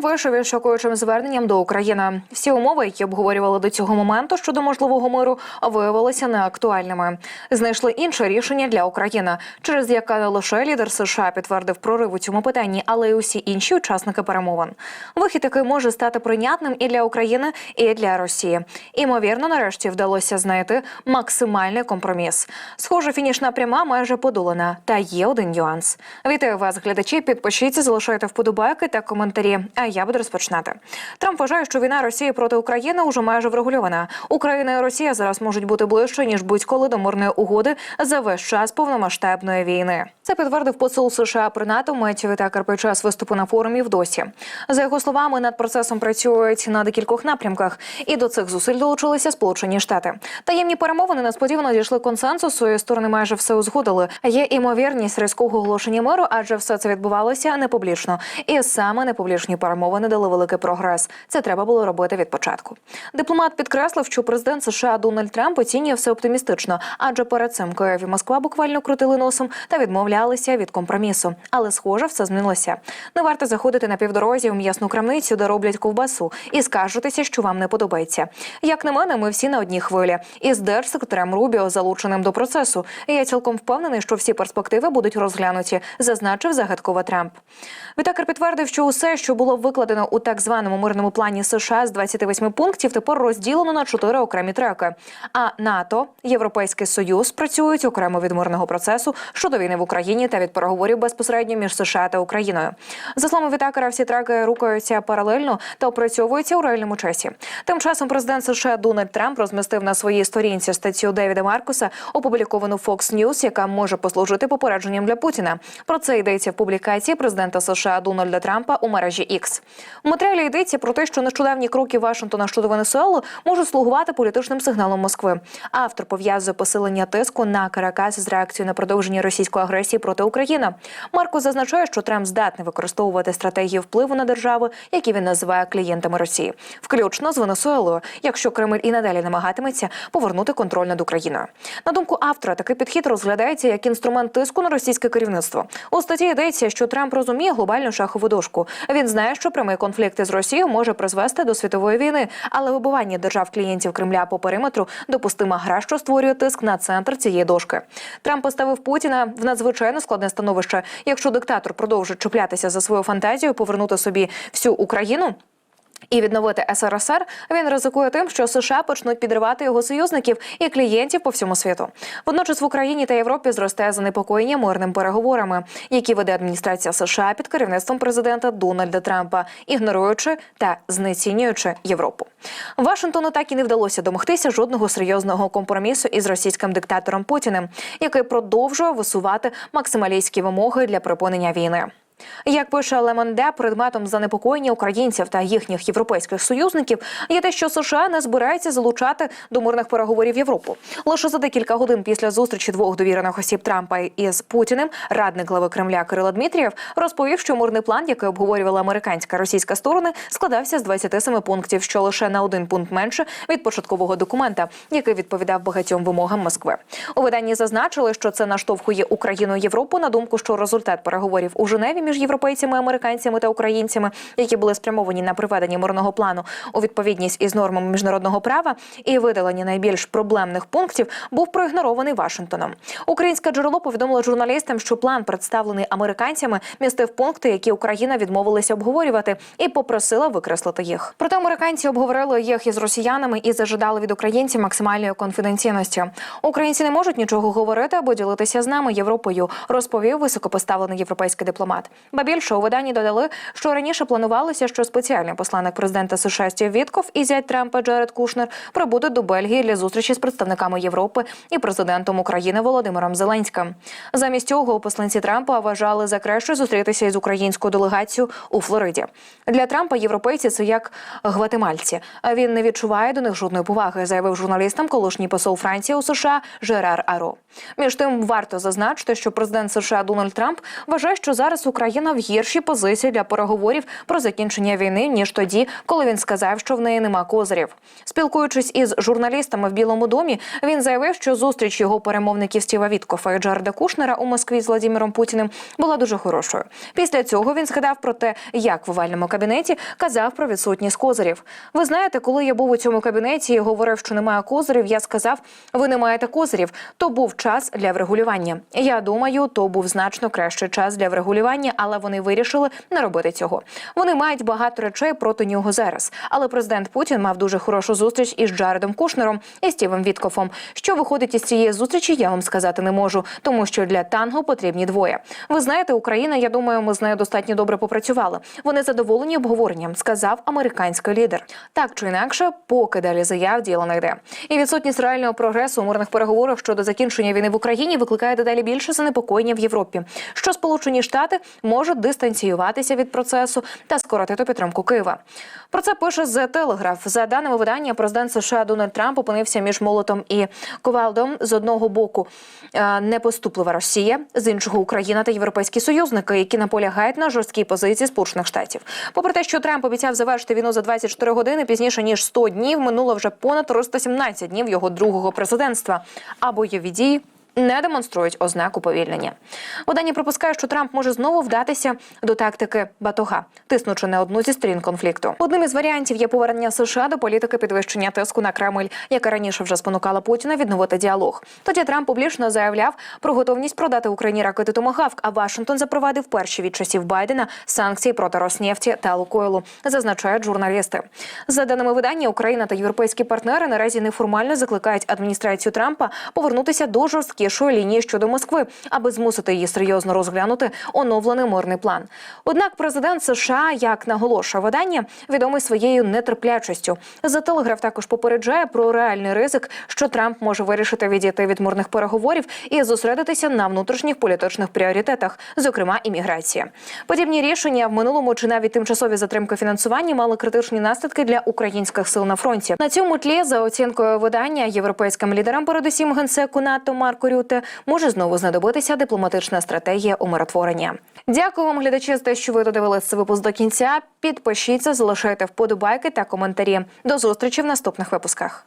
Трамп вийшов із шокуючим зверненням до України. Всі умови, які обговорювали до цього моменту щодо можливого миру, виявилися неактуальними. Знайшли інше рішення для України, через яке не лише лідер США підтвердив прорив у цьому питанні, але й усі інші учасники перемовин. Вихід який може стати прийнятним і для України, і для Росії. Імовірно, нарешті вдалося знайти максимальний компроміс. Схоже, фінішна пряма майже подолана. Та є один нюанс. Вітаю вас, глядачі. Підпишіться, залишайте вподобайки та коментарі. А я буду розпочинати. Трамп вважає, що війна Росії проти України уже майже врегульована. Україна і Росія зараз можуть бути ближче ніж будь-коли до мирної угоди за весь час повномасштабної війни. Це підтвердив посол США при НАТО Меттю Вітакер під час виступу на форумі в Досі. За його словами, над процесом працюють на декількох напрямках, і до цих зусиль долучилися Сполучені Штати. Таємні перемовини несподівано дійшли консенсусу. і Сторони майже все узгодили. Є імовірність різкого оголошення миру, адже все це відбувалося не публічно. І саме непублічні перемовини дали великий прогрес. Це треба було робити від початку. Дипломат підкреслив, що президент США Дональд Трамп оцінює все оптимістично, адже перед цим Київ і Москва буквально крутили носом та відмовлялися від компромісу. Але схоже, все змінилося. Не варто заходити на півдорозі в м'ясну крамницю, де роблять ковбасу, і скаржитися, що вам не подобається. Як на мене, ми всі на одній хвилі. Із держсекретарем Рубіо залученим до процесу. Я цілком впевнений, що всі перспективи будуть розглянуті, зазначив загадково Трамп. Відтакер підтвердив, що усе, що було викладено у так званому мирному плані США з 28 пунктів, тепер розділено на чотири окремі треки. А НАТО, Європейський Союз працюють окремо від мирного процесу щодо війни в Україні та від переговорів безпосередньо між США та Україною. За словами Відтакера, всі треки рухаються паралельно та опрацьовуються у реальному часі. Тим часом президент США Дональд Трамп розмістив на своїй сторінці статтю Девіда Маркуса, опубліковану Fox News, яка може послужити попередженням для Путіна. Про це йдеться в публікації президента США Дональда Трампа у мережі X. В матеріалі йдеться про те, що нещодавні кроки Вашингтона щодо Венесуели можуть слугувати політичним сигналом Москви. Автор пов'язує посилення тиску на Каракас з реакцією на продовження російської агресії проти України. Марко зазначає, що Трамп здатний використовувати стратегії впливу на держави, які він називає клієнтами Росії, включно з Венесуелою, якщо Кремль і надалі намагатиметься повернути контроль над Україною. На думку автора, такий підхід розглядається як інструмент тиску на російське керівництво. У статті йдеться, що Трамп розуміє глобальну шахову дошку. Він знає, що прямий конфлікт із Росією може призвести до світової війни, але вибивання держав клієнтів Кремля по периметру допустима гра, що створює тиск на центр цієї дошки. Трамп поставив Путіна в надзвичайно складне становище. Якщо диктатор продовжить чіплятися за свою фантазію, повернути собі всю Україну. І відновити СРСР він ризикує тим, що США почнуть підривати його союзників і клієнтів по всьому світу. Водночас в Україні та Європі зростає занепокоєння мирними переговорами, які веде адміністрація США під керівництвом президента Дональда Трампа, ігноруючи та знецінюючи Європу. Вашингтону так і не вдалося домогтися жодного серйозного компромісу із російським диктатором Путіним, який продовжує висувати максималістські вимоги для припинення війни. Як пише Лемонде, предметом занепокоєння українців та їхніх європейських союзників є те, що США не збирається залучати до мирних переговорів Європу. Лише за декілька годин після зустрічі двох довірених осіб Трампа із Путіним радник глави Кремля Кирило Дмитрієв розповів, що мирний план, який обговорювала американська російська сторони, складався з 27 пунктів, що лише на один пункт менше від початкового документа, який відповідав багатьом вимогам Москви. У виданні зазначили, що це наштовхує Україну Європу на думку, що результат переговорів у Женеві між європейцями, американцями та українцями, які були спрямовані на приведення мирного плану у відповідність із нормами міжнародного права і видалення найбільш проблемних пунктів, був проігнорований Вашингтоном. Українське джерело повідомило журналістам, що план, представлений американцями, містив пункти, які Україна відмовилася обговорювати, і попросила викреслити їх. Проте американці обговорили їх із росіянами і зажадали від українців максимальної конфіденційності. Українці не можуть нічого говорити або ділитися з нами Європою, розповів високопоставлений європейський дипломат. Ба більше у виданні додали, що раніше планувалося, що спеціальний посланник президента США Стів Вітков і зять Трампа Джеред Кушнер прибудуть до Бельгії для зустрічі з представниками Європи і президентом України Володимиром Зеленським. Замість цього посланці Трампа вважали за краще зустрітися із українською делегацією у Флориді. Для Трампа європейці це як гватемальці. Він не відчуває до них жодної поваги, заявив журналістам колишній посол Франції у США Жерар Аро. Між тим варто зазначити, що президент США Дональд Трамп вважає, що зараз Україна Україна в гіршій позиції для переговорів про закінчення війни ніж тоді, коли він сказав, що в неї нема козирів. Спілкуючись із журналістами в Білому домі, він заявив, що зустріч його перемовників Стіва Віткофа і Джареда Кушнера у Москві з Владимиром Путіним була дуже хорошою. Після цього він згадав про те, як в овальному кабінеті казав про відсутність козирів. Ви знаєте, коли я був у цьому кабінеті і говорив, що немає козирів, я сказав: ви не маєте козирів. То був час для врегулювання. Я думаю, то був значно кращий час для врегулювання, але вони вирішили не робити цього. Вони мають багато речей проти нього зараз. Але президент Путін мав дуже хорошу зустріч із Джаредом Кушнером і Стівом Віткофом. Що виходить із цієї зустрічі, я вам сказати не можу, тому що для танго потрібні двоє. Ви знаєте, Україна, я думаю, ми з нею достатньо добре попрацювали. Вони задоволені обговоренням, сказав американський лідер. Так чи інакше, поки далі заяв діло не йде. І відсутність реального прогресу у мирних переговорах щодо закінчення війни в Україні викликає дедалі більше занепокоєння в Європі, що Сполучені Штати можуть дистанціюватися від процесу та скоротити підтримку Києва. Про це пише The Telegraph. За даними видання, президент США Дональд Трамп опинився між молотом і ковалдом з одного боку е, непоступлива Росія, з іншого Україна та європейські союзники, які наполягають на жорсткій позиції Сполучених Штатів. Попри те, що Трамп обіцяв завершити війну за 24 години, пізніше ніж 100 днів минуло вже понад 317 днів його другого президентства. А бойові дії не демонструють ознак уповільнення. Видання припускає, що Трамп може знову вдатися до тактики батога, тиснучи на одну зі сторін конфлікту. Одним із варіантів є повернення США до політики підвищення тиску на Кремль, яка раніше вже спонукала Путіна відновити діалог. Тоді Трамп публічно заявляв про готовність продати Україні ракети Томагавк, а Вашингтон запровадив перші від часів Байдена санкції проти Роснефті та Лукойлу, зазначають журналісти. За даними видання, Україна та європейські партнери наразі неформально закликають адміністрацію Трампа повернутися до жорсткішої лінії щодо Москви, аби змусити її серйозно розглянути оновлений мирний план. Однак президент США, як наголошує видання, відомий своєю нетерплячістю. За телеграф також попереджає про реальний ризик, що Трамп може вирішити відійти від мирних переговорів і зосередитися на внутрішніх політичних пріоритетах, зокрема імміграція. Подібні рішення в минулому чи навіть тимчасові затримки фінансування мали критичні наслідки для українських сил на фронті. На цьому тлі, за оцінкою видання, європейським лідерам, передусім генсеку НАТО Марко Рюте, може знову знадобитися дипломатична стратегія умиротворення. Дякую вам, глядачі, за те, що ви додивилися цей випуск до кінця. Підпишіться, залишайте вподобайки та коментарі. До зустрічі в наступних випусках.